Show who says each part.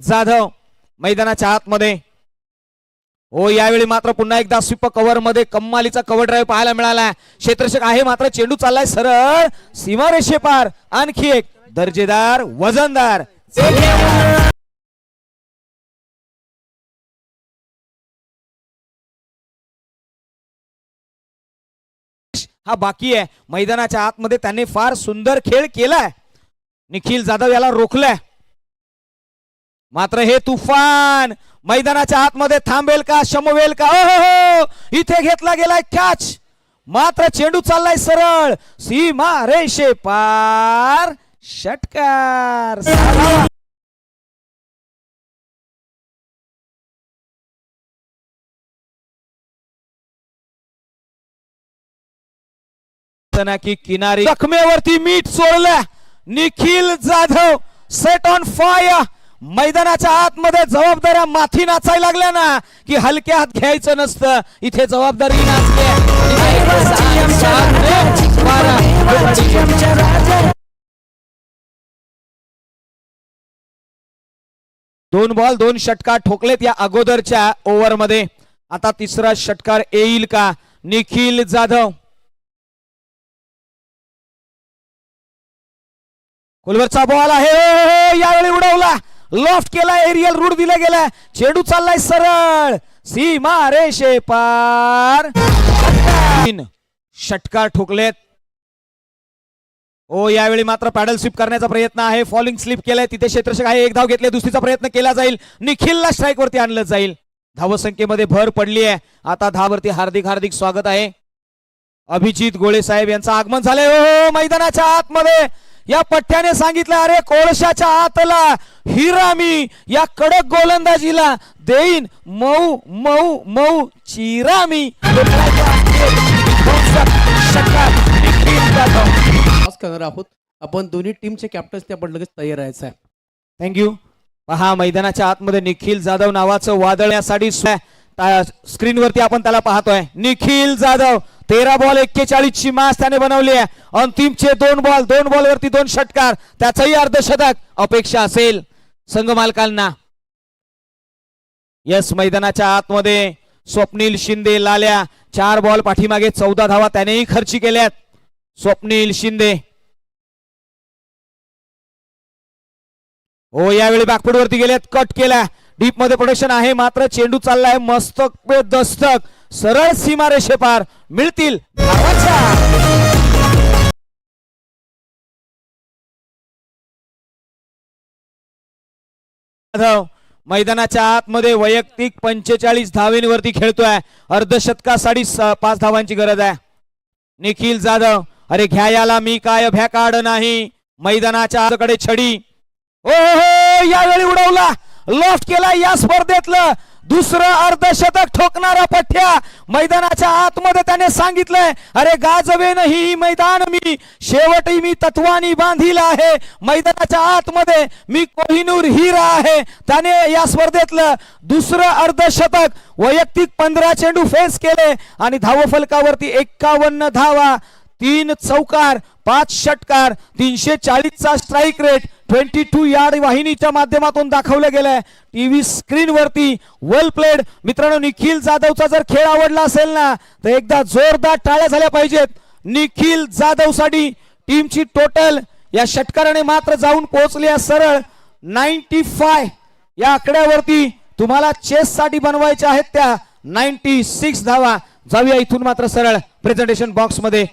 Speaker 1: जाधव मैदानाच्या आतमध्ये. हो यावेळी मात्र पुन्हा एकदा स्वीप कव्हरमध्ये कम्मालीचा कव्हर ड्राईव्ह पाहायला मिळाला. क्षेत्ररक्षक आहे मात्र चेंडू चाललाय सरळ. सीमारेषे पार. आणखी एक दर्जेदार वजनदार. हा बाकी आहे. मैदानाच्या आतमध्ये त्यांनी फार सुंदर खेळ केलाय. निखिल जाधव याला रोखलाय. मात्र हे तुफान मैदानाच्या आतमध्ये थांबेल का शमवेल का? ओ हो हो. इथे घेतला गेलाय कॅच. मात्र चेंडू चाललाय सरळ. सीमा रेषे पार. षटकार. की किनारी. जखमेवरती मीठ सोडलं Nikhil Jadhav set on fire मैदानाच्या आतमध्ये जबाबदाऱ्या माथी नाचायला लागल्या ना की हलक्या हात घ्यायचं नसतं. इथे जबाबदारी नाचते. दोन बॉल दोन षटकार ठोकलेत या अगोदरच्या ओव्हरमध्ये. आता तिसरा षटकार येईल का? निखिल जाधव. कुलवरचा बॉल आहे. यावेळी उडवला. लॉफ्ट केला एरियल रूट दिला गेला. चेंडू चाललाय सरळ. सीमा रेषे पार षटकार ठोकलेत. ओ यावेळी मात्र पॅडल स्लिप करण्याचा प्रयत्न आहे. फॉलिंग स्लिप केलाय. तिथे क्षेत्ररक्षक आहे. एक धाव घेतले दुसरीचा प्रयत्न केला जाईल. निखिलला स्ट्राईक वरती आणलं जाईल. धावसंख्येमध्ये भर पडली आहे. आता धावरती हार्दिक हार्दिक स्वागत आहे. अभिजित गोळे साहेब यांचं आगमन झालंय. ओ मैदानाच्या आतमध्ये. या पठ्याने सांगितलं अरे कोळशाच्या आतला हिरा मी या कडक गोलंदाजीला देईन. मऊ मऊ मऊ चिरा मी.
Speaker 2: करणार आहोत आपण दोन्ही टीमचे कॅप्टन्स ते आपण लगेच तयार राहायचं आहे.
Speaker 1: थँक्यू पहा मैदानाच्या आतमध्ये निखिल जाधव नावाचं वादळण्यासाठी स्क्रीन वरती आपण त्याला पाहतोय. निखिल जाधव तेरा बॉल एक्केचाळीस ची मास त्याने बनवली आहे. अंतिमचे दोन बॉल दोन बॉल वरती दोन षटकार. त्याचंही अर्धशतक अपेक्षा असेल. संघ मालकांना. यस मैदानाच्या आतमध्ये स्वप्नील शिंदे लाल्या चार बॉल पाठीमागे चौदा धावा त्यानेही खर्ची केल्यात. स्वप्नील शिंदे. हो यावेळी बॅकफूट वरती गेल्यात कट केला डीपमध्ये प्रोडक्शन आहे. मात्र चेंडू चाललाय. मस्तक दस्तक. सरळ सीमारेषे पार मिळतील जाधव मैदानाच्या आतमध्ये वैयक्तिक पंचेचाळीस धावेंवरती खेळतोय. अर्धशतकासाठी पाच धावांची गरज आहे. निखिल जाधव अरे घ्या याला मी काय भ्याकाड नाही. मैदानाच्या आतकडे छडी. ओ हो, हो यावेळी उडवला. लॉफ्ट केला या स्पर्धेतलं. दुसरं अर्धशतक ठोकणारा पठ्या मैदानाच्या आतमध्ये त्याने सांगितलंय अरे गाजवे ही मैदान मी शेवटी मी तत्वानी बांधील आहे. मैदानाच्या आतमध्ये मी कोहिनूर हिरा आहे. त्याने या स्पर्धेतलं दुसरं अर्धशतक वैयक्तिक पंधरा चेंडू फेस केले आणि धावफलकावरती एक्कावन्न धावा तीन चौकार पाच षटकार तीनशे चाळीसचा strike rate twenty two yard वाहिनीच्या माध्यमातून दाखवलं गेलंय टीव्ही स्क्रीन वरती वेल प्लेड मित्रांनो निखिल जाधवचा जर खेळ आवडला असेल ना तर एकदा जोरदार टाळ्या झाल्या पाहिजेत. निखिल जाधवसाठी टीमची टोटल या षटकाराने मात्र जाऊन पोहोचली आहे सरळ. नाईन्टी फाय या आकड्यावरती तुम्हाला चेससाठी बनवायच्या आहेत त्या. नाईन्टी सिक्स धावा. जाऊया इथून मात्र सरळ. प्रेझेंटेशन बॉक्समध्ये